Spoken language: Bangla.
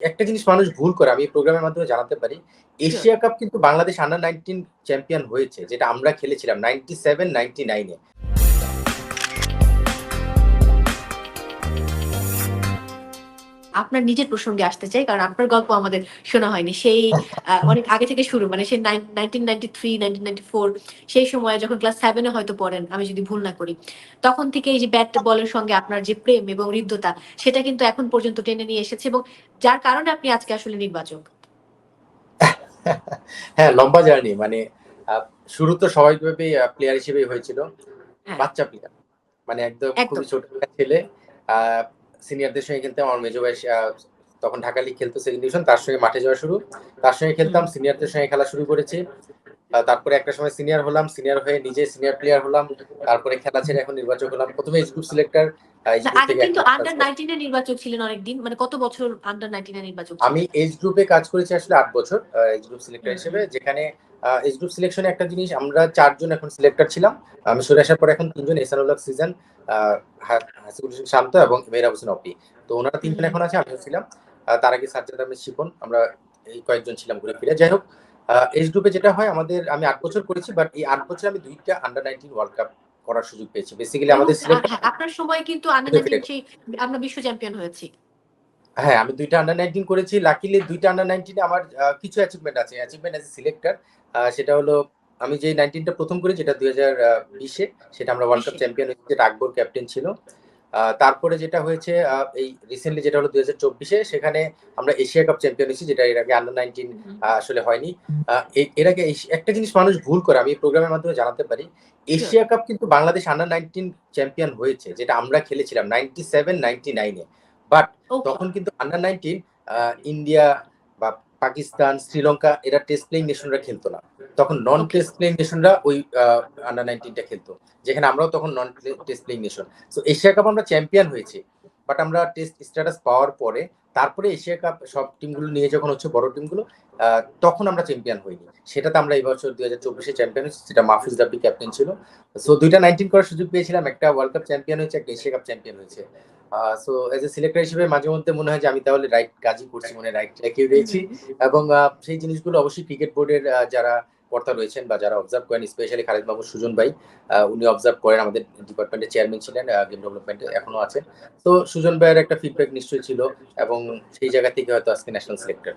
একটা জিনিস মানুষ ভুল করে আমি প্রোগ্রামের মাধ্যমে জানাতে পারি। এশিয়া কাপ কিন্তু বাংলাদেশ আন্ডার নাইনটিন চ্যাম্পিয়ন হয়েছে যেটা আমরা খেলেছিলাম নাইনটি সেভেন নাইনটি নাইনে আপনার নিজের প্রসঙ্গে আসতে চাই কারণ আপনার গল্প আমাদের শোনা হয়নি সেই অনেক আগে থেকে শুরু মানে সেই nineteen ninety three nineteen ninety four সেই সময় যখন ক্লাস সেভেনে হয়তো পড়েন আমি যদি ভুল না করি তখন থেকে এই যে ব্যাট বলের সঙ্গে আপনার যে প্রেম এবং হৃদ্যতা সেটা কিন্তু এখন পর্যন্ত টেনে নিয়ে এসেছে এবং যার কারণে আপনি আজকে আসলে নির্বাচক হ্যাঁ লম্বা জার্নি মানে শুরু তো স্বাভাবিকভাবেই প্লেয়ার হিসেবেই হয়েছিল হ্যাঁ। বাচ্চা প্লেয়ার মানে একদম। খুবই ছোট ছেলে সিনিয়রদের সঙ্গে খেলতাম আমার মেজো ভাই তখন ঢাকা লিগ খেলতো সেকেন্ড ডিভিশন তার সঙ্গে মাঠে যাওয়া শুরু। তার সঙ্গে খেলতাম সিনিয়রদের সঙ্গে খেলা শুরু করেছি। তারপরে একটা সময় সিনিয়র হলাম সিনিয়র হয়ে নিজে সিনিয়র প্লেয়ার হলাম। তারপরে খেলা ছেড়ে এখন নির্বাচক হলাম। প্রথমে এজ গ্রুপ সিলেক্টর কিন্তু আন্ডার নাইনটিন এর নির্বাচক ছিলেন অনেকদিন। মানে কত বছর আন্ডার নাইনটিন এর নির্বাচক আমি এজ গ্রুপে কাজ করেছি আসলে আট বছর এজ গ্রুপ সিলেক্টর হিসেবে যেখানে এজ গ্রুপ সিলেকশনে একটা জিনিস আমরা চারজন এখন সিলেক্টর ছিলাম। আমি সরে আসার পর এখন তিনজন এসানুল্লাহ সিজন হাসিবুল হোসেন শান্ত এবং হোসেন অপি। তো ওনারা তিনজন এখন আছে আমিও ছিলাম। তার আগে সাজ্জাদ আহমেদ শিপন আমরা এই কয়েকজন ছিলাম ঘুরে ফিরে। যাই হোক এজ গ্রুপে যেটা হয় আমাদের আমি আট বছর করেছি বাট এই আট বছর আমি দুইটা আন্ডার নাইনটিন ওয়ার্ল্ড কাপ করার সুযোগ পেয়েছি। বেসিক্যালি আমাদের সিলেক্ট হ্যাঁ, আপনার সময় কিন্তু আন্ডার নাইনটিন আমরা বিশ্ব চ্যাম্পিয়ন হয়েছি। হ্যাঁ আমি দুইটা আন্ডার নাইনটিন করেছি। লাকিলি দুইটা আন্ডার নাইনটিনে আমার কিছু অ্যাচিভমেন্ট আছে। অ্যাচিভমেন্ট অ্যাজ এ সিলেক্টর সেটা হলো আমি যে নাইনটিনটা প্রথম করি যেটা দুই হাজার বিশে সেটা আমরা ওয়ার্ল্ড কাপ চ্যাম্পিয়ন হয়েছি যেটা আকবর ক্যাপ্টেন ছিল। তারপরে যেটা হয়েছে এই রিসেন্টলি যেটা হলো দুই হাজার চব্বিশে সেখানে আমরা এশিয়া কাপ চ্যাম্পিয়ন হয়েছি যেটা এর আগে আন্ডার নাইনটিন আসলে হয়নি। এর আগে একটা জিনিস মানুষ ভুল করে আমি প্রোগ্রামের মাধ্যমে জানাতে পারি। এশিয়া কাপ কিন্তু বাংলাদেশ আন্ডার নাইনটিন চ্যাম্পিয়ন হয়েছে যেটা আমরা খেলেছিলাম নাইনটি সেভেন নাইনটি নাইনে বাট তখন কিন্তু under nineteen India Pakistan Sri Lanka এরা টেস্ট প্লেইং নেশনরা খেলতো না। তখন নন. টেস্ট প্লেইং নেশনরা ওই আন্ডার নাইনটিনটা খেলতো। যেখানে আমরাও তখন non test playing nation so Asia cup আমরা চ্যাম্পিয়ন হয়েছি। বাট আমরা টেস্ট স্ট্যাটাস পাওয়ার পরে তারপরে এশিয়া কাপ সব টিমগুলো নিয়ে যখন হচ্ছে বড় টিমগুলো তখন আমরা চ্যাম্পিয়ন হইনি। সেটাতে আমরা এই বছর দুই হাজার চব্বিশে চ্যাম্পিয়ন হয়েছি যেটা মাহফুজ রাব্বি ক্যাপ্টেন ছিল। সো দুইটা নাইনটিন করার সুযোগ পেয়েছিলাম। একটা ওয়ার্ল্ড কাপ চ্যাম্পিয়ন হয়েছে একটা এশিয়া কাপ চ্যাম্পিয়ন হয়েছে। সো এজ এ সিলেক্টর হিসেবে মাঝে মধ্যে মনে হয় যে আমি তাহলে রাইট কাজই করছি মনে রাইট রেখে রয়েছি। এবং সেই জিনিসগুলো অবশ্যই ক্রিকেট বোর্ডের যারা কর্তা রয়েছেন বা যারা অবজার্ভ করেন স্পেশালি খালিদ বাবু সুজন ভাই উনি অবজার্ভ করেন আমাদের ডিপার্টমেন্টের চেয়ারম্যান ছিলেন গেম ডেভেলপমেন্টে এখনও আছেন। তো সুজন ভাইয়ের একটা ফিডব্যাক নিশ্চয়ই ছিল এবং সেই জায়গা থেকে হয়তো আজকে ন্যাশনাল সিলেক্টর